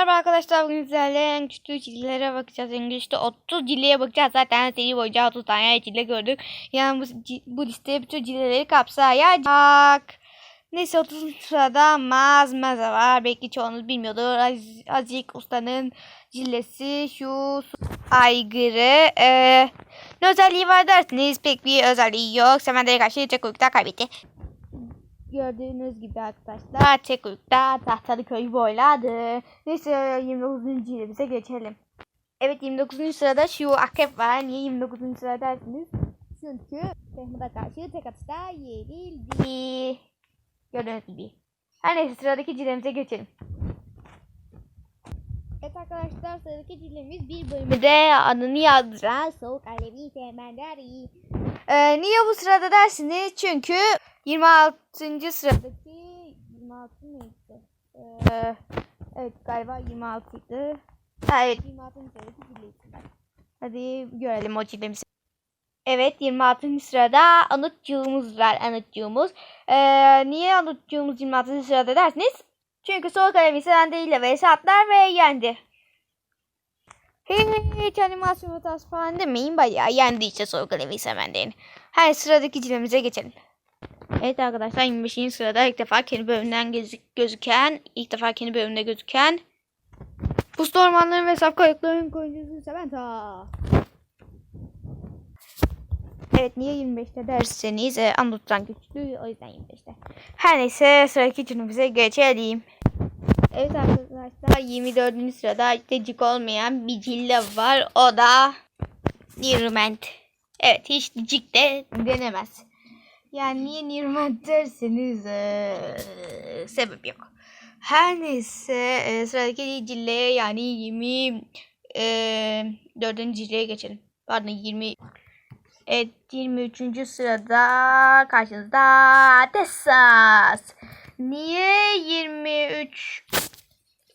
Merhaba arkadaşlar bugün sizlerle en küçük çizgilere bakacağız. İngilizce 30 cilleye bakacağız. Zaten seri boyunca 30 tane cille gördük. Yani bu, bu listeye bütün cilleleri kapsayacak. Neyse 30 sırada Maz Maza var. Belki çoğunuz bilmiyordur. Az, Azik Usta'nın cillesi şu su- aygırı. Ee, ne özelliği var dersiniz? Pek bir özelliği yok. Semender'e karşı tek uyukta kaybetti. Gördüğünüz gibi arkadaşlar tek uyukta tahtalı köyü boyladı. Neyse 29. cilimize geçelim. Evet 29. sırada şu akrep var. Niye 29. sırada dersiniz? Çünkü Tehmut'a karşı tek atışta yenildi. Gördüğünüz gibi. Her neyse sıradaki cilemize geçelim. Evet arkadaşlar sıradaki cilemiz bir bölümde adını yazdıran Soğuk Alevi Semenderi. Ee, niye bu sırada dersiniz? Çünkü 26. sıradaki 26 neydi? Ee, evet galiba 26 idi. Evet 26. sıradaki cilleyi Hadi görelim o cillemizi. Evet 26. sırada anıtçığımız var anıtçığımız. Ee, niye anıtçığımız 26. sırada dersiniz? Çünkü soğuk alevi Selende ile vs atlar ve yendi. Hiç animasyon hatası falan demeyin. Bayağı yendi işte soğuk alevi Semender'in. Her sıradaki cilemize geçelim. Evet arkadaşlar 25. sırada ilk defa kendi bölümünden gözük gözüken, ilk defa kendi bölümünde gözüken Puslu ormanların ve saf kayıkların koyuncusu Samantha. Evet niye 25'te derseniz e, Anlut'tan güçlü o yüzden 25'te. Her neyse sıradaki cümlemize geçelim. Evet arkadaşlar 24. sırada tecik olmayan bir cille var. O da Nirment. Evet hiç cik de denemez. Yani niye Nirment derseniz eee, sebep yok. Her neyse eee, sıradaki cilleye yani 20 eee 4. cilleye geçelim. Pardon 20 Evet 23. sırada karşınızda Tessas. Niye 23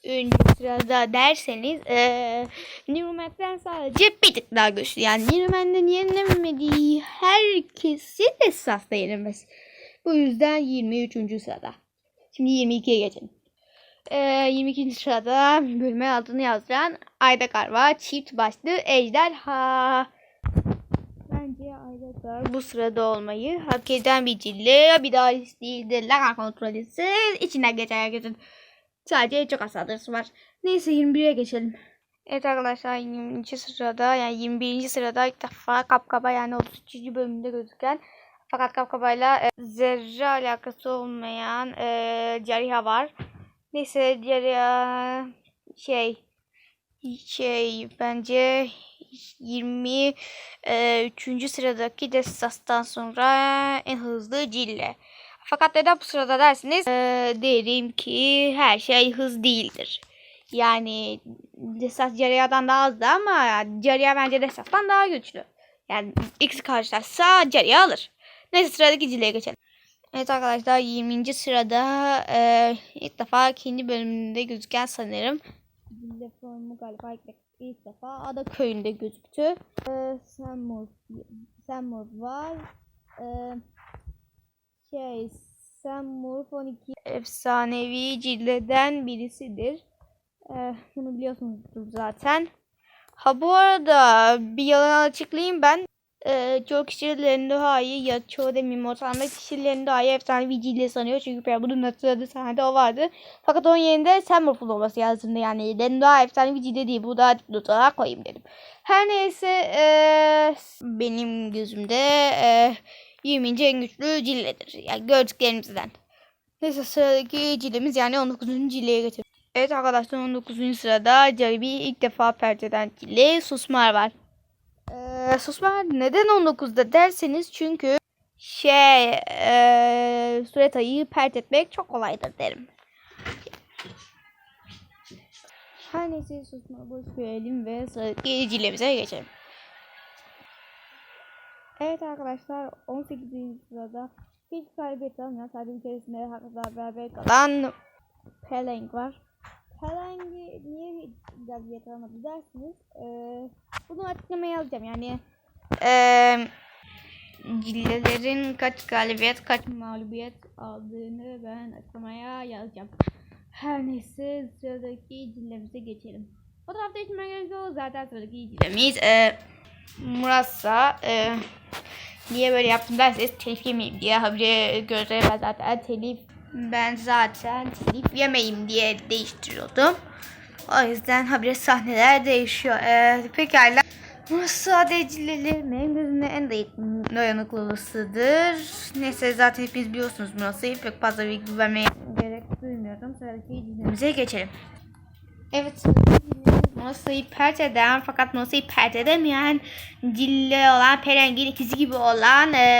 ünlü sırada derseniz eee Newman'den sadece bir tık daha güçlü. Yani Newman'den yenemediği herkesi Tessas'ta yenemez. Bu yüzden 23. sırada. Şimdi 22'ye geçelim. Eee 22. sırada bölüme adını yazdıran Ayda Karva çift başlı ejderha. Aydakar bu sırada olmayı hak eden bir cille. Bir daha değildir. Lagar kontrolüsüz. içinden geçer herkesin. Sadece çok az saldırısı var. Neyse 21'e geçelim. Evet arkadaşlar 20. sırada yani 21. sırada ilk defa Kapkaba yani 33. bölümünde gözüken fakat Kapkaba'yla e, zerre alakası olmayan e, Cariha var. Neyse Cariha şey şey bence 23. sıradaki Destas'tan sonra en hızlı Cille. Fakat neden bu sırada dersiniz? Ee, derim ki her şey hız değildir. Yani Destas Caria'dan daha hızlı ama Caria bence Destas'tan daha güçlü. Yani X karşılaşsa Caria alır. Neyse sıradaki Cille'ye geçelim. Evet arkadaşlar 20. sırada e, ilk defa kendi bölümünde gözüken sanırım. Cille formu galiba ilk, ilk defa Ada köyünde gözüktü. Ee, Samur, Samur var. Ee, şey Samur 12 efsanevi cilleden birisidir. Ee, bunu biliyorsunuzdur zaten. Ha bu arada bir yalan açıklayayım ben. Ee, çoğu kişilerin dahi ya çoğu demeyeyim ortalama kişilerin dahi efsanevi cille sanıyor. Çünkü ben bunun hatırladığı sahnede o vardı. Fakat onun yerinde Samurful olması yazdım yani. Ben daha efsanevi cille değil. Bu da dipnot olarak koyayım dedim. Her neyse eee, benim gözümde eee 20. en güçlü cilledir. Yani gördüklerimizden. Neyse sıradaki cillemiz yani 19. cilleye geçelim. Evet arkadaşlar 19. sırada Caribi ilk defa perdeden cille Susmar var. Susmar neden 19'da derseniz çünkü şey eee Sureta'yı pert etmek çok kolaydır derim. Her neyse susma boş verelim ve sıradaki cillemize geçelim. Evet arkadaşlar 18. sırada hiç almayan sadece bir keresinde hakikaten beraber kalan Peleng var. Peleng'i niye hiç galibiyet almadı dersiniz. Ee, bunu açıklamaya alacağım yani. Ee, cillelerin kaç galibiyet kaç mağlubiyet aldığını ben açıklamaya yazacağım. Her neyse sıradaki cillemize geçelim. Fotoğrafta içime gerek yok. Zaten sıradaki cillemiz e, Murat'sa e, niye böyle yaptım derseniz telif yemeyeyim diye habire göre ben zaten telif ben zaten telif yemeyeyim diye değiştiriyordum. O yüzden habire sahneler değişiyor. E, pekala. Sadece benim gözümde en dayı- dayanıklılısıdır. Neyse zaten hepiniz biliyorsunuz Murası'yı pek fazla bilgi vermeye gerek duymuyorum. Sıradaki cildimize geçelim. Evet Murası'yı pert eden fakat Murası'yı pert edemeyen cille olan Perengin ikizi gibi olan e,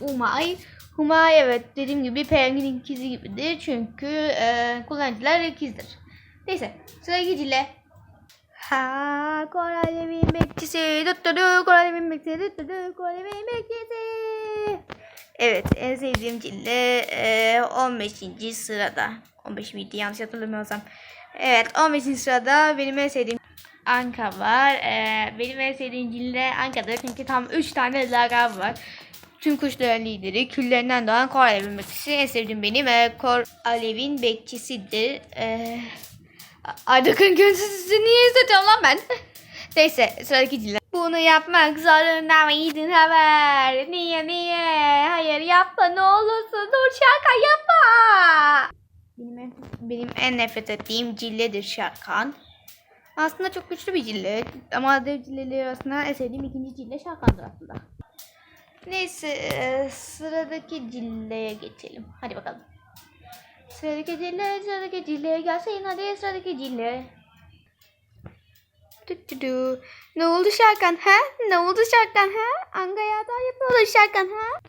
Umay. Umay evet dediğim gibi Perengin ikizi gibidir çünkü e, kullanıcılar ikizdir. Neyse sıradaki cille Ha Korelimin bekçisi tuttudu Korelimin bekçisi tuttudu Korelimin bekçisi Evet en sevdiğim cille e, 15. sırada 15 miydi yanlış hatırlamıyorsam Evet 15. sırada benim en sevdiğim Anka var e, Benim en sevdiğim cille Anka'dır çünkü tam 3 tane lakabı var Tüm kuşların lideri, küllerinden doğan Kor Alev'in bekçisi. En sevdiğim benim e, Kor Alev'in bekçisidir. E, Aydak'ın gönülsüzü niye izletiyorum lan ben? Neyse sıradaki ciller. Bunu yapmak zorunda mıydın haber? Niye niye? Hayır yapma ne olursun. Dur şaka yapma. Benim en, benim en nefret ettiğim cilledir Şarkan. Aslında çok güçlü bir cille. Ama dev cilleleri arasında en sevdiğim ikinci cille Şarkan'dır aslında. Neyse e, sıradaki cilleye geçelim. Hadi bakalım. Sıradaki cille, sıradaki cille. Gelsin hadi sıradaki cille. Tü tü tü. Ne oldu Şarkan ha? Ne oldu Şarkan ha? Anka'ya hata yapıyordu Şarkan ha?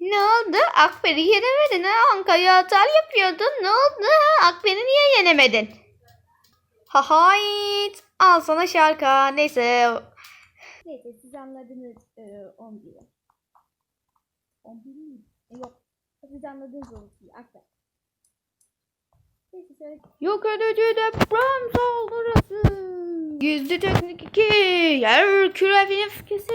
Ne oldu? Akber'i yenemedin ha? Anka'ya hata yapıyordun. Ne oldu ha? Akber'i niye yenemedin? Ha hayt. Al sana Şarkan. Neyse. Neyse siz anladınız e, 11'i. 11 mi? Yok. Siz anladınız 12'yi. Akber. Yok edici deprem saldırısı. Gizli teknik 2. Yer küre film fikisi.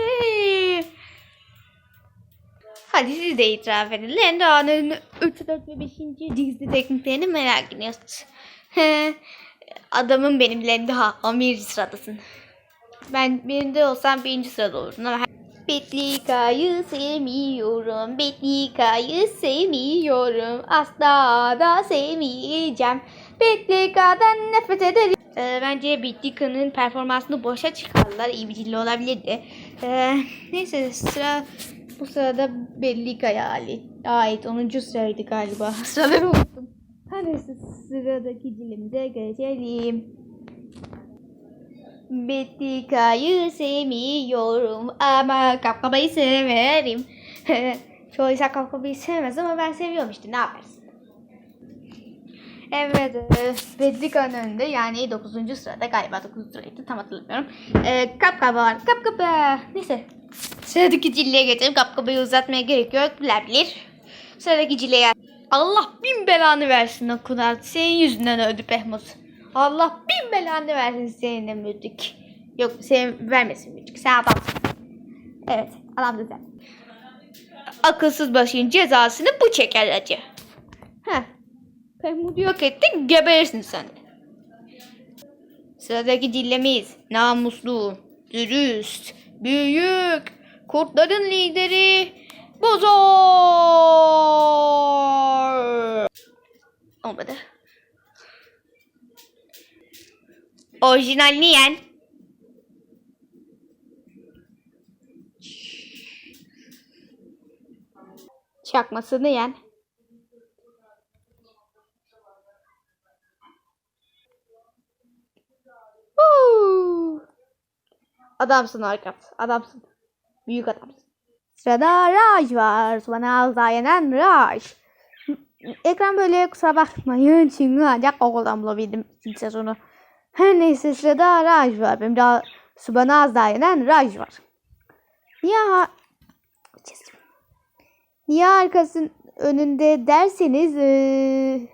Hadi siz de itiraf edin. Lenda'nın 3, 4 ve 5. gizli tekniklerini merak ediyorsunuz. Adamım benim. Ama birinci sıradasın. Ben birinde olsam birinci sırada olurdun ama Betlika'yı sevmiyorum. Betlika'yı sevmiyorum. Asla da sevmeyeceğim. Betlika'dan nefret ederim. Ee, bence Betlika'nın performansını boşa çıkardılar. İyi bir cilli olabilirdi. Ee, neyse sıra bu sırada Betlika'ya ait. ait 10. sıraydı galiba. Sıraları unuttum. Her neyse sıradaki cillimize geçelim. Bettika'yı sevmiyorum ama kapkabayı severim. Çoğu insan kapkabayı sevmez ama ben seviyorum işte ne yaparsın. Evet, e, Bettika'nın önünde yani 9. sırada galiba 9. sıraydı tam hatırlamıyorum. E, kapkaba var, kapkaba. Neyse. Sıradaki cilleye geçelim. Kapkabayı uzatmaya gerek yok. Bilir bilir. Sıradaki cilleye. Allah bin belanı versin o kadar. Senin yüzünden öldü Behmut. Allah bin belanı versin seninle müzik. Yok senin vermesin müzik. Sen adamsın. Evet adamsın sen. Akılsız başın cezasını bu çeker acı. Heh. Behmut'u yok ettin geberirsin sen. Sıradaki dillemiz namuslu, dürüst, büyük, kurtların lideri Bozor. Olmadı. Orijinalini yen. Çakmasını yen. Huu. Adamsın Arkat. Adamsın. Büyük adamsın. Sırada Raj var. Bana az daha yenen Raj. Ekran böyle kusura bakmayın. Çünkü ancak okuldan bulabildim sezonu. Her neyse sırada Raj var. Benim daha bana az daha yenen Raj var. Ha- Niye arkasının önünde derseniz eee,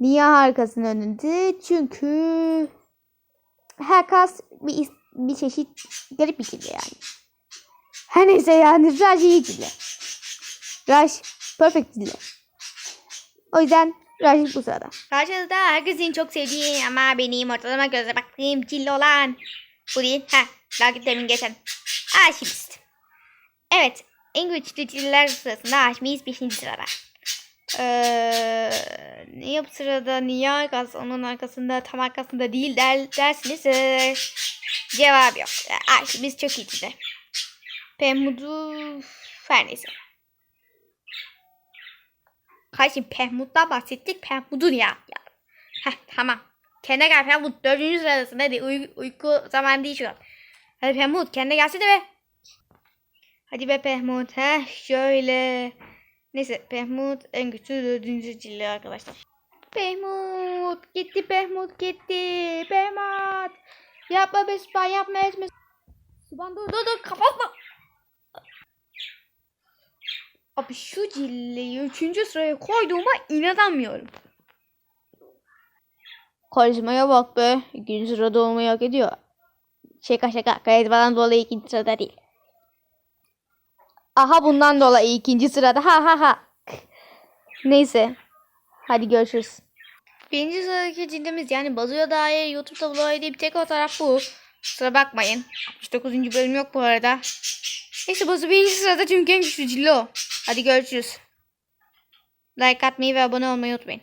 niye arkasının önünde? Çünkü herkes bir, bir çeşit garip bir cilde yani. Her neyse yani Raj iyi cilde. Raj perfect cilde. O yüzden Raşit bu sırada. Karşınızda herkesin çok sevdiği ama benim ortalama göze baktığım cilli olan. Bu değil. Ha, Rakip demin geçen. Arşivist. Evet. En güçlü ciller sırasında Arşivist 5. sırada. Ee, niye bu sırada niye arkası onun arkasında tam arkasında değil der, dersiniz. Ee, cevap yok. Arşivist çok iyi çizer. Pehmud'u her neyse. Kardeşim Pehmut'tan bahsettik. Pehmut'un ya. ya. Heh tamam. Kendine gel Pehmut. Dördüncü sıradasın. Hadi uy- uyku zaman değil şu an. Hadi Pehmut kendine gelsene be. Hadi be Pehmut. Heh şöyle. Neyse Pehmut en güçlü dördüncü cilli arkadaşlar. Pehmut. Gitti Pehmut gitti. Pehmut. Yapma be Süban yapma etme. Süban dur dur dur kapatma. Abi şu cilliyi üçüncü sıraya koyduğuma inanamıyorum. Karizmaya bak be. İkinci sırada olmayı hak ediyor. Şaka şaka. Karizmadan dolayı ikinci sırada değil. Aha bundan dolayı ikinci sırada. Ha ha ha. Neyse. Hadi görüşürüz. Birinci sıradaki cildimiz yani Bazu'ya dair YouTube'da bulabildiğim tek o taraf bu. Kusura bakmayın. 69. bölüm yok bu arada. Neyse Bazu birinci sırada çünkü en güçlü cilli o. Hadi görüşürüz. Like atmayı ve abone olmayı unutmayın.